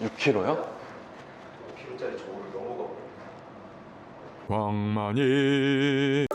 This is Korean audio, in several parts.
6kg요? 5kg짜리 저울을 넘어가 광만이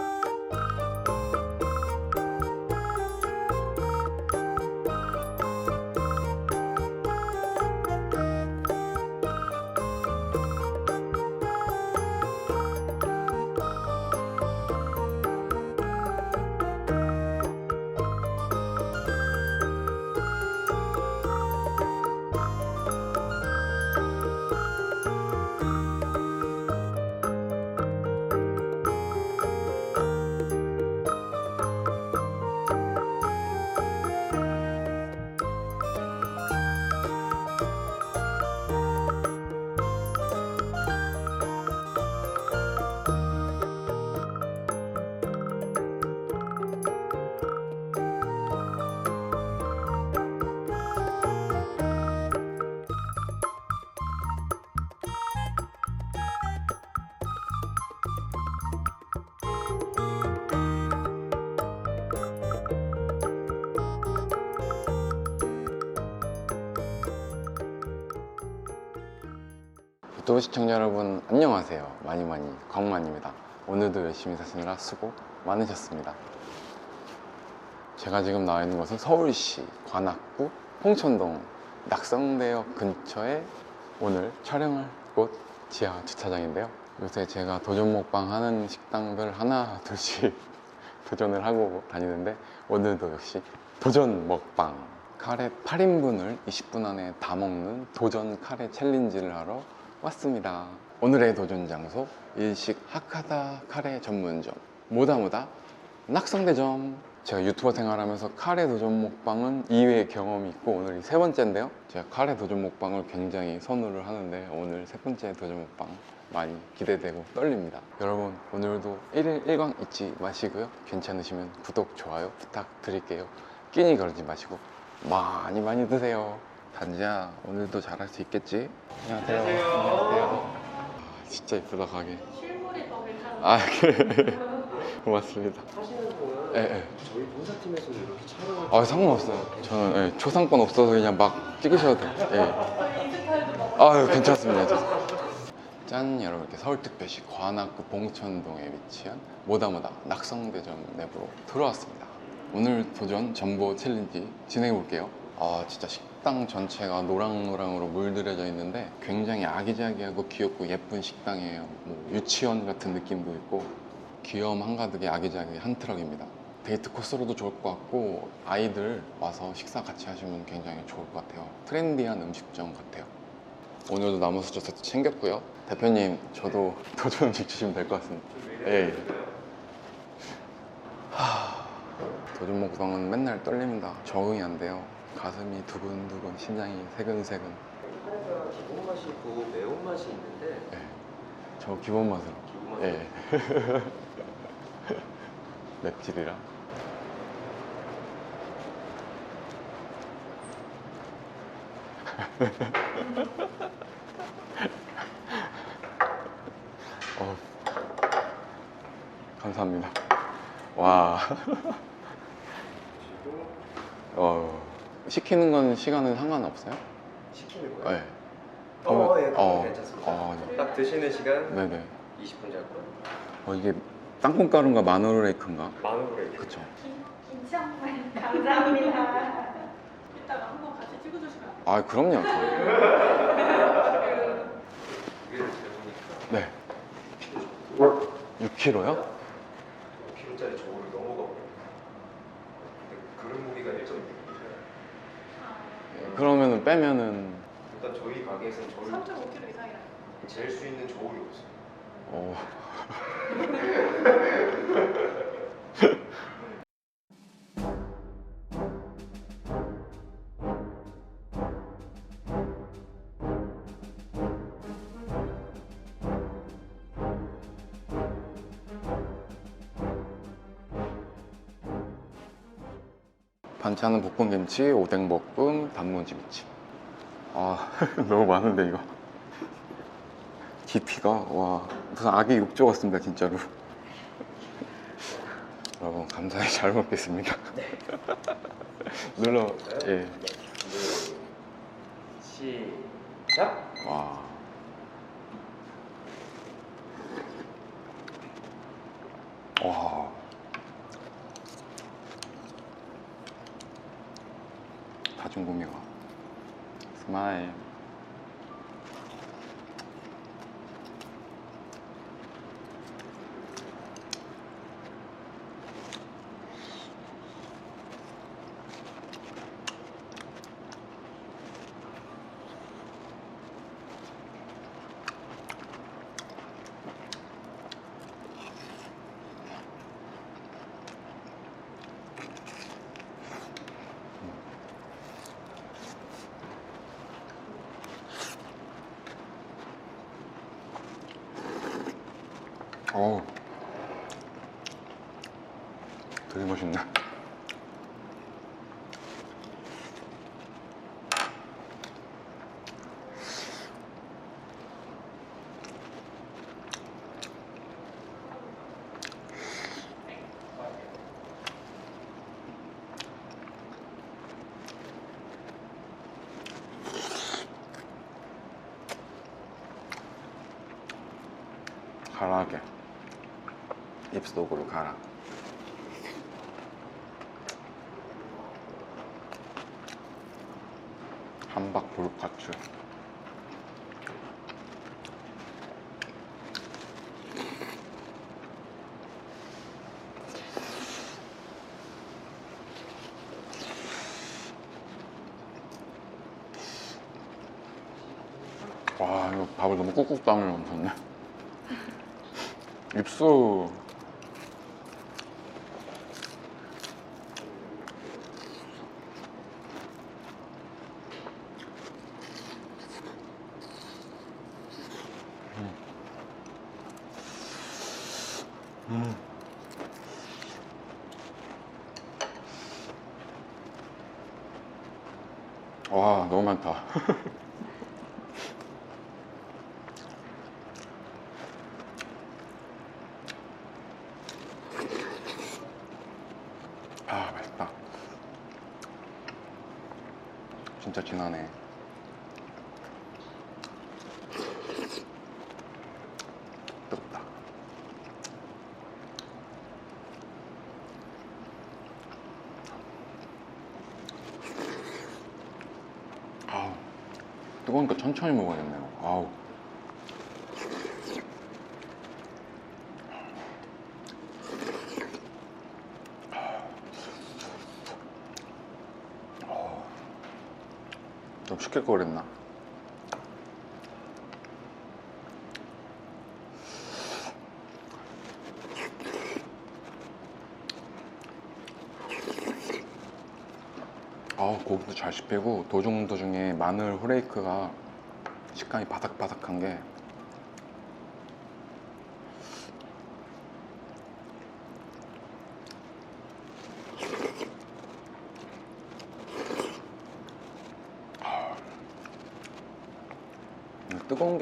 유튜브 시청자 여러분 안녕하세요. 많이 많이 광만입니다. 오늘도 열심히 사시느라 수고 많으셨습니다. 제가 지금 나와 있는 곳은 서울시 관악구 홍천동 낙성대역 근처에 오늘 촬영할 곳 지하 주차장인데요. 요새 제가 도전 먹방 하는 식당들 하나 둘씩 도전을 하고 다니는데 오늘도 역시 도전 먹방. 카레 8인분을 20분 안에 다 먹는 도전 카레 챌린지를 하러 왔습니다. 오늘의 도전 장소 일식 하카다 카레 전문점. 모다모다 낙성대점. 제가 유튜버 생활하면서 카레 도전 먹방은 2회 경험이 있고 오늘이 세 번째인데요. 제가 카레 도전 먹방을 굉장히 선호를 하는데 오늘 세 번째 도전 먹방 많이 기대되고 떨립니다. 여러분 오늘도 1일 1광 잊지 마시고요. 괜찮으시면 구독, 좋아요 부탁드릴게요. 끼니 거르지 마시고 많이 많이 드세요 단지야 오늘도 잘할 수 있겠지? 안녕하세요. 안녕하세요. 아, 진짜 이쁘다 가게. 실물이 더 괜찮아요. 아 그래. 고맙습니다. 하시는 동안 예, 예. 저희 본사팀에서도 이렇게 촬영을 아 상관없어요. 저는 예, 초상권 없어서 그냥 막 찍으셔도 돼요. 예. 저희 인스타에도 막아 괜찮습니다. 괜찮습니다. 짠 여러분 이렇게 서울특별시 관악구 봉천동에 위치한 모다모다 낙성대점 내부로 들어왔습니다. 오늘 도전 전보 챌린지 진행해 볼게요. 아 진짜 식 당 전체가 노랑노랑으로 물들여져 있는데 굉장히 아기자기하고 귀엽고 예쁜 식당이에요. 뭐 유치원 같은 느낌도 있고 귀여움 한가득의 아기자기 한 트럭입니다. 데이트 코스로도 좋을 것 같고 아이들 와서 식사 같이 하시면 굉장히 좋을 것 같아요. 트렌디한 음식점 같아요. 오늘도 나무수저 세트 챙겼고요. 대표님, 저도 도전 음식 주시면 될 것 같습니다. 예. 하... 도전 먹방은 맨날 떨립니다. 적응이 안 돼요. 가슴이 두근두근, 심장이 새근새근. 카레가 기본 맛이 있고 매운 맛이 있는데 예. 저 기본 맛으로. 기본 맛 예. 맵찔이라. 어, 감사합니다. 와. 어, 시키는 건 시간은 상관없어요? 시키는 거예요? 네. 어, 예, 그건 어, 괜찮습니다. 어, 네. 딱 드시는 시간 네네. 20분 잡고 어, 이게 땅콩가루인가 마늘레이크인가? 만원으로 이렇게 그쵸. 김, 김치 한 마리 감사합니다. 이따가 한번 같이 찍어주시면 안 아, 그럼요. 돼요? 재보니까 네. 6kg요? 5kg짜리 저울을 넘어가 버려요 근데 그릇 무게가 1.6kg예요 아, 그러면은 빼면은 일단 저희 가게에서는 저울 3.5kg 이상이라. 잴 수 있는 저울이 없어요 어. 반찬은 볶음김치, 오뎅볶음, 단무지 무침. 아 너무 많은데 이거. 깊이가 와 무슨 아기 욕조 같습니다 진짜로 여러분 감사히 잘 먹겠습니다 눌러 예시 시작. 와. 와. 고미가 스마일. 어우. 되게 맛있네. 가라하게 입속으로 가라. 함박 볼파츠. 와 이거 밥을 너무 꾹꾹 담을 얹었네. 입수 음. 와 너무 많다 아 맛있다. 진짜 진하네. 뜨겁다. 아우 뜨거우니까 천천히 먹어야겠네요 아우 좀 시킬 걸 그랬나? 아 고기도 잘 씹히고 도중 도중에 마늘 후레이크가 식감이 바삭바삭한 게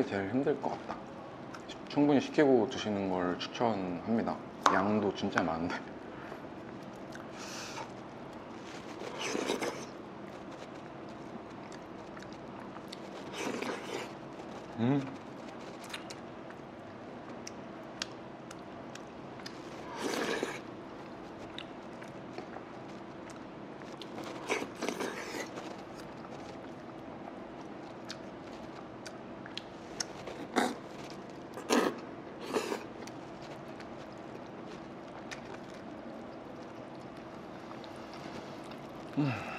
게 제일 힘들 것 같다. 충분히 식히고 드시는 걸 추천합니다. 양도 진짜 많은데. Mm-hmm.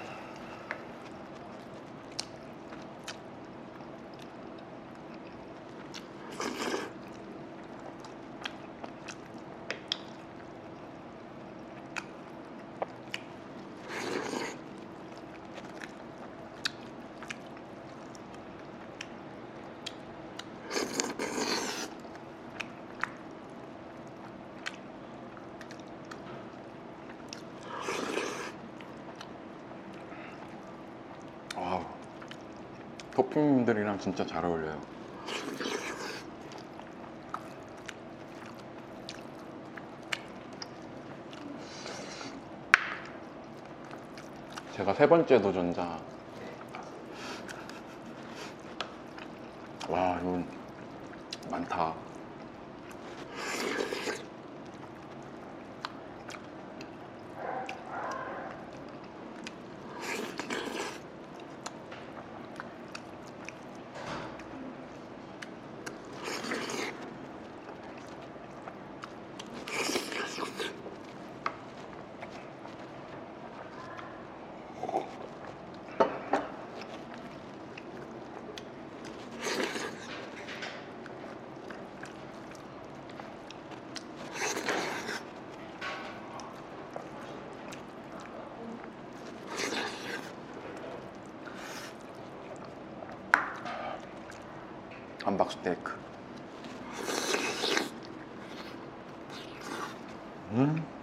토핑들이랑 진짜 잘 어울려요. 제가 세 번째 도전자 와 이건 많다. 함박 스테이크. 음.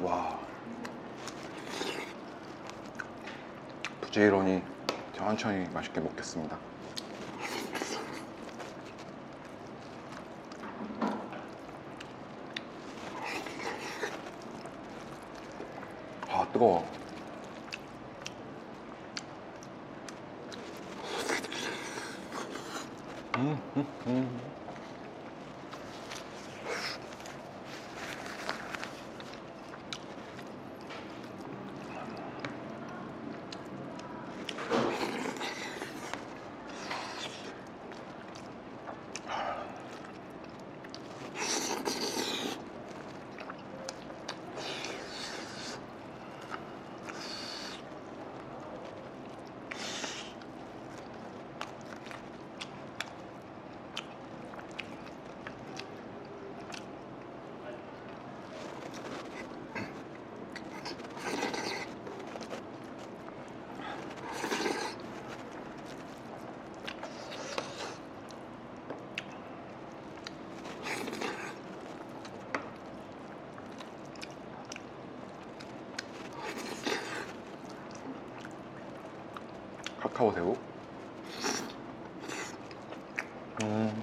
와. 부지런히 천천히 맛있게 먹겠습니다. 아, 뜨거워. 음, 음, 음. 카카오 새우. 음.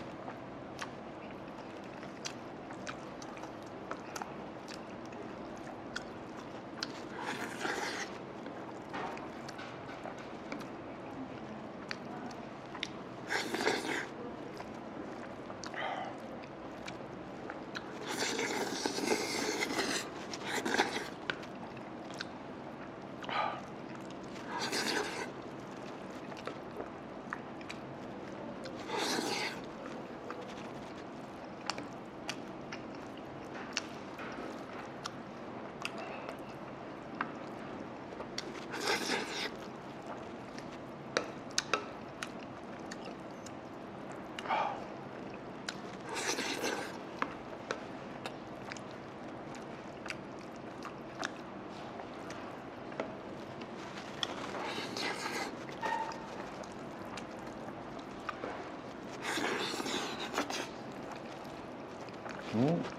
음.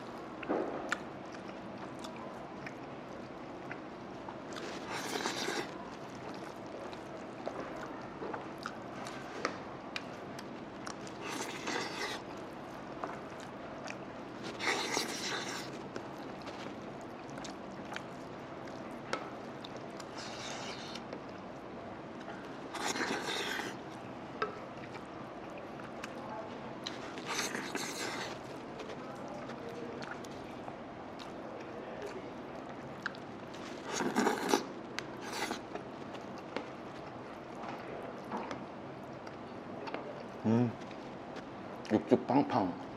육즙 팡팡.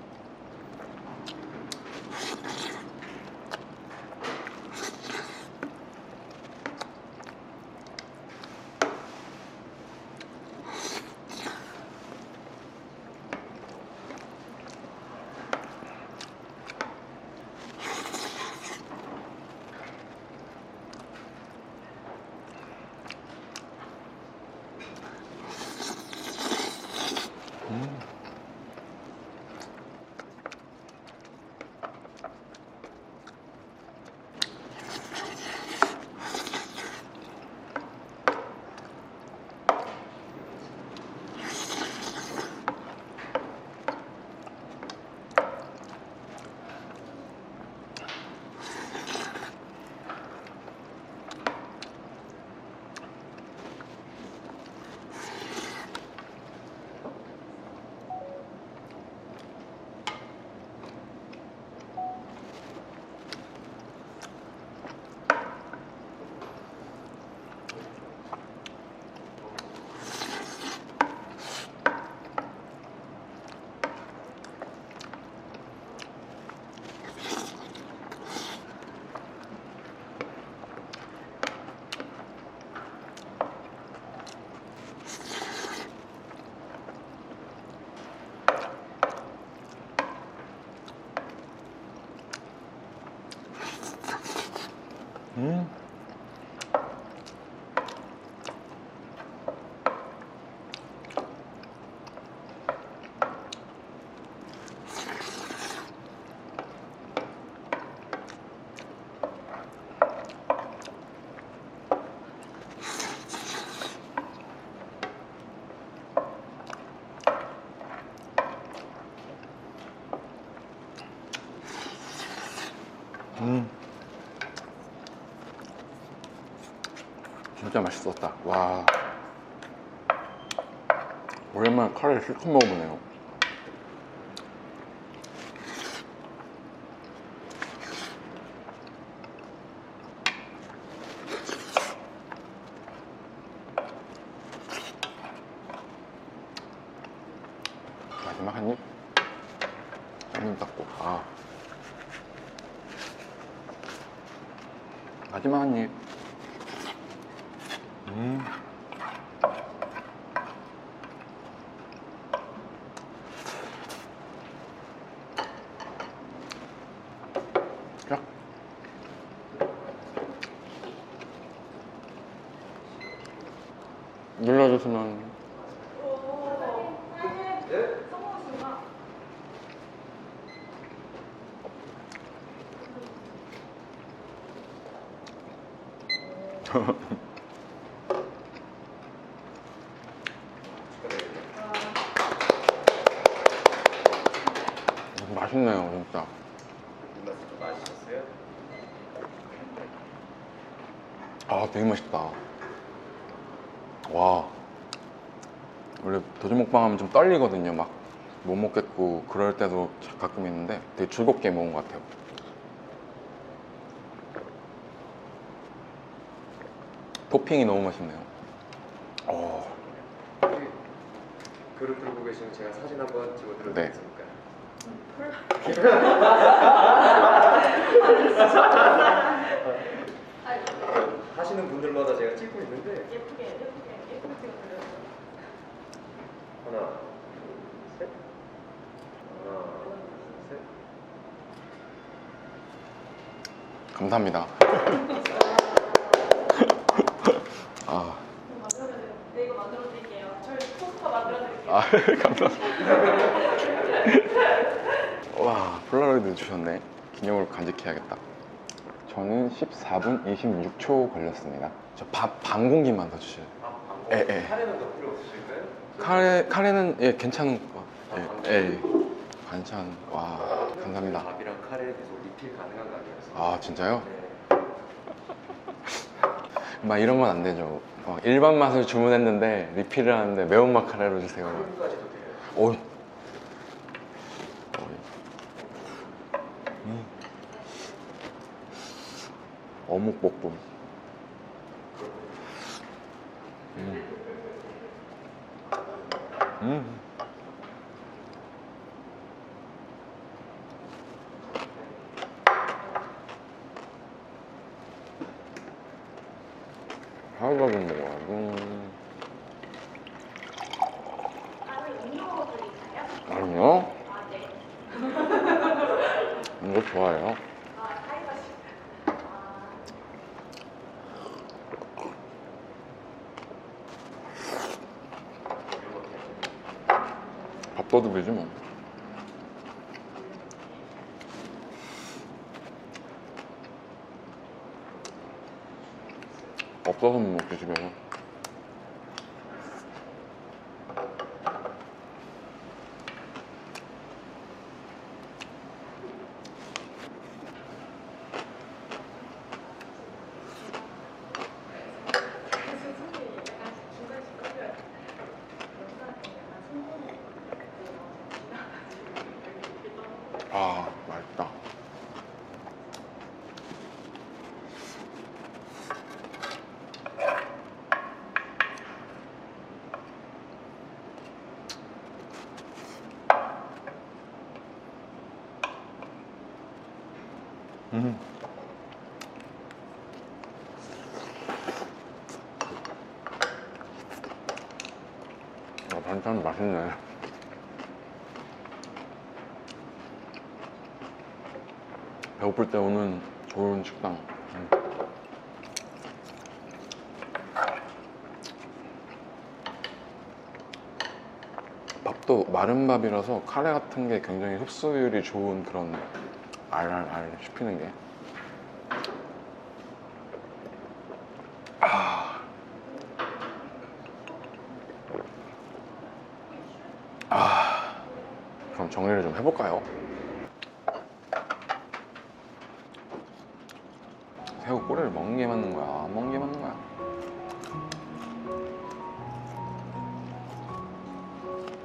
진짜 맛있었다. 와. 오랜만에 카레를 실컷 먹어보네요. 마지막 한 입. 한입 닦고. 아. 마지막 한 입. 음. 쫙. 눌러주시면 오. 네? 성공했습니다. 맛있네요, 진짜. 입맛이 좀 맛있었어요? 아, 되게 맛있다. 와. 원래 도전 먹방 하면 좀 떨리거든요. 막 못 먹겠고 그럴 때도 가끔 있는데 되게 즐겁게 먹은 것 같아요. 토핑이 너무 맛있네요. 어, 혹시 그릇 들고 계시면 제가 사진 한번 찍어드려도 네. 하시는 분들마다 제가 찍고 있는데 예쁘게, 예쁘게, 예쁘게 찍어드려요. 하나, 셋, 하나, 셋. 감사합니다. 아. 네, 이거 만들어 드릴게요. 저희 포스터 만들어 드릴게요. 아 감사합니다. 와, 폴라로이드 주셨네. 기념으로 간직해야겠다. 저는 14분 26초 걸렸습니다. 저 밥 반 공기만 더 주세요. 아, 방금 예, 예. 카레는 더 필요 없으실까요? 카레 카레는 예 괜찮은 거. 아, 예, 예. 반찬 와 감사합니다. 밥이랑 카레 계속 리필 가능한 가격이어서 아 진짜요? 네. 막 이런 건 안 되죠. 어, 일반 맛을 주문했는데 리필을 하는데 매운맛 카레로 주세요. 돼요 어이. 어이. 음. 어묵 볶음. 음. 음. 음료 드릴까요? 아니요. 아, 네. 이거 좋아해요. 아, 사이버시. 아, 밥도둑이지 뭐. 없어서 못 먹지 집에서. 아 맛있다. 음. 아, 반찬 맛있네. 배고플 때 오는 좋은 식당. 음. 밥도 마른 밥이라서 카레 같은 게 굉장히 흡수율이 좋은 그런 알알알 씹히는 게. 아. 아. 그럼 정리를 좀 해볼까요? 새우 꼬리를 먹는 게 맞는 거야? 안 먹는 게 맞는 거야?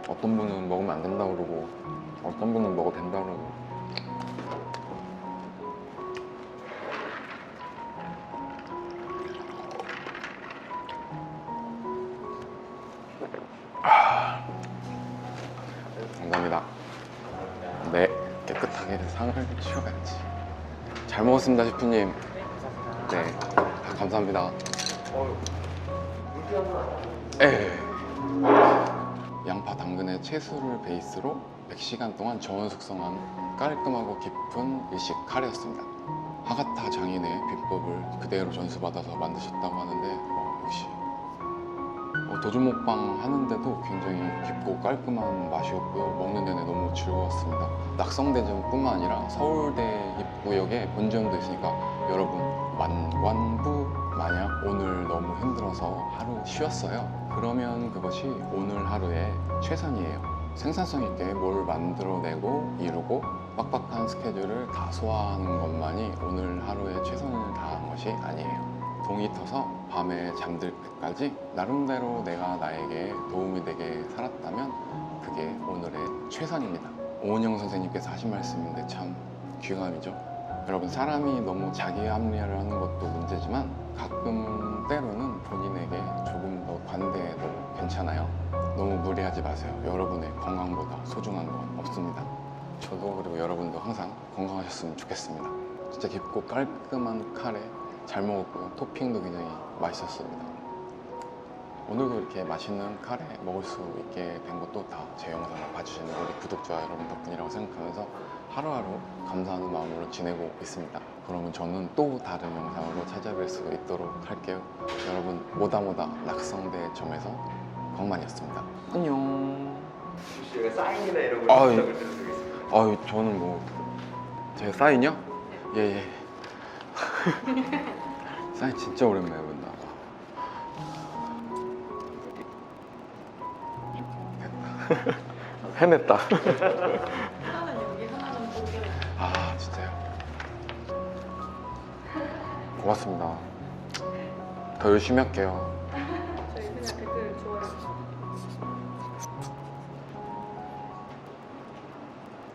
어떤 분은 먹으면 안 된다고 그러고 어떤 분은 먹어도 된다고 그러고 아. 감사합니다 네 깨끗하게 상을 치워야지 잘 먹었습니다 셰프님 네 감사합니다 한번 예. 양파 당근의 채소를 베이스로 100시간 동안 저온 숙성한 깔끔하고 깊은 일식 카레였습니다. 하가타 장인의 비법을 그대로 전수받아서 만드셨다고 하는데 어, 역시 어, 도전 먹방 하는데도 굉장히 깊고 깔끔한 맛이었고요. 먹는 내내 너무 즐거웠습니다. 낙성대점뿐만 아니라 서울대 입구역에 본점도 있으니까 여러분 만관부 만약 오늘 너무 힘들어서 하루 쉬었어요. 그러면 그것이 오늘 하루의 최선이에요. 생산성 있게 뭘 만들어내고 이루고 빡빡한 스케줄을 다 소화하는 것만이 오늘 하루의 최선을 다한 것이 아니에요. 동이 터서 밤에 잠들 때까지 나름대로 내가 나에게 도움이 되게 살았다면 그게 오늘의 최선입니다. 오은영 선생님께서 하신 말씀인데 참 귀감이죠. 여러분 사람이 너무 자기 합리화를 하는 것도 문제지만 가끔 때로는 본인에게 조금 더 관대해도 괜찮아요. 너무 무리하지 마세요. 여러분의 건강보다 소중한 건 없습니다. 저도 그리고 여러분도 항상 건강하셨으면 좋겠습니다. 진짜 깊고 깔끔한 카레 잘 먹었고요. 토핑도 굉장히 맛있었습니다. 오늘도 이렇게 맛있는 카레 먹을 수 있게 된 것도 다 제 영상을 봐주시는 우리 구독자 여러분 덕분이라고 생각하면서 하루하루 감사하는 마음으로 지내고 있습니다. 그러면 저는 또 다른 영상으로 찾아뵐 수 있도록 할게요. 여러분 모다 모다 낙성대 점에서 광만이었습니다. 안녕. 씨가 사인이나 이런 걸 아이. 부탁을 드리겠습니다. 아유 저는 뭐제 사인이요? 예예. 사인 진짜 오랜만에 본다. 됐다. 해냈다. 고맙습니다. 더 열심히 할게요. 저희 그냥 댓글 좋아요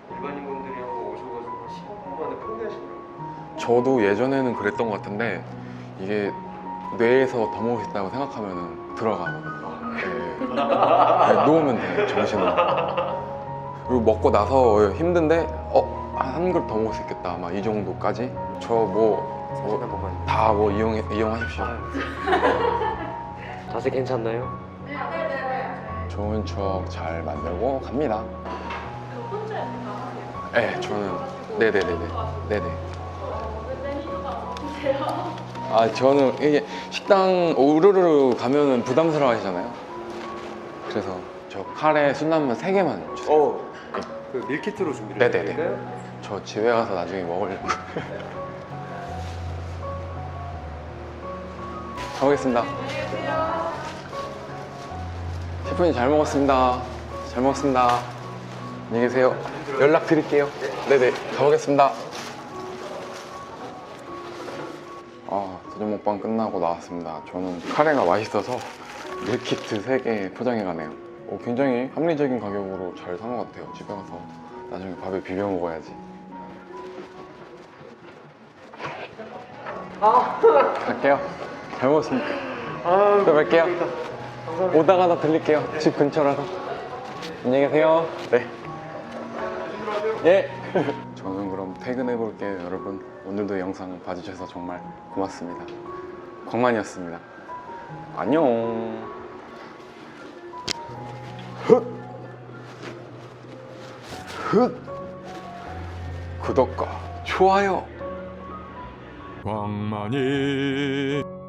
일반인 분들이 한번 오셔가지고 15분 만에 포기하시더라고요. 저도 예전에는 그랬던 것 같은데 이게 뇌에서 더 먹고 싶다고 생각하면 들어가거든요. 네. 네, 놓으면 돼 정신을. 그리고 먹고 나서 힘든데 어한 그릇 더 먹을 수 있겠다 막 이 정도까지 저 뭐 사진 한 번만. 다 뭐 이용 이용하십시오. 자세 괜찮나요? 네네네 좋은 추억 잘 만들고 갑니다. 그 혼자 가세요? 네, 저는 네네네네 네네. 어떠세요? 아 저는 이게 식당 우르르 가면은 부담스러워하시잖아요. 그래서 저 카레 순한면 3개만 주세요. 어, 그 밀키트로 준비를 네네네. 해드릴까요? 저 집에 가서 나중에 먹으려고. 가보겠습니다. 셰프님 잘 먹었습니다. 잘 먹었습니다. 안녕히 계세요. 연락 드릴게요. 네네. 가보겠습니다. 아, 도전 먹방 끝나고 나왔습니다. 저는 카레가 맛있어서 밀키트 3개 포장해 가네요. 어, 굉장히 합리적인 가격으로 잘 산 것 같아요. 집에 가서 나중에 밥에 비벼 먹어야지. 갈게요. 잘 먹었습니다. 아, 또 뵐게요. 감사합니다. 오다가 나 들릴게요. 집 근처라서. 안녕히 계세요. 네. 예. 저는 그럼 퇴근해 볼게요, 여러분. 오늘도 영상 봐주셔서 정말 고맙습니다. 광만이었습니다. 안녕. 흑. 흑. 구독과 좋아요. 광만이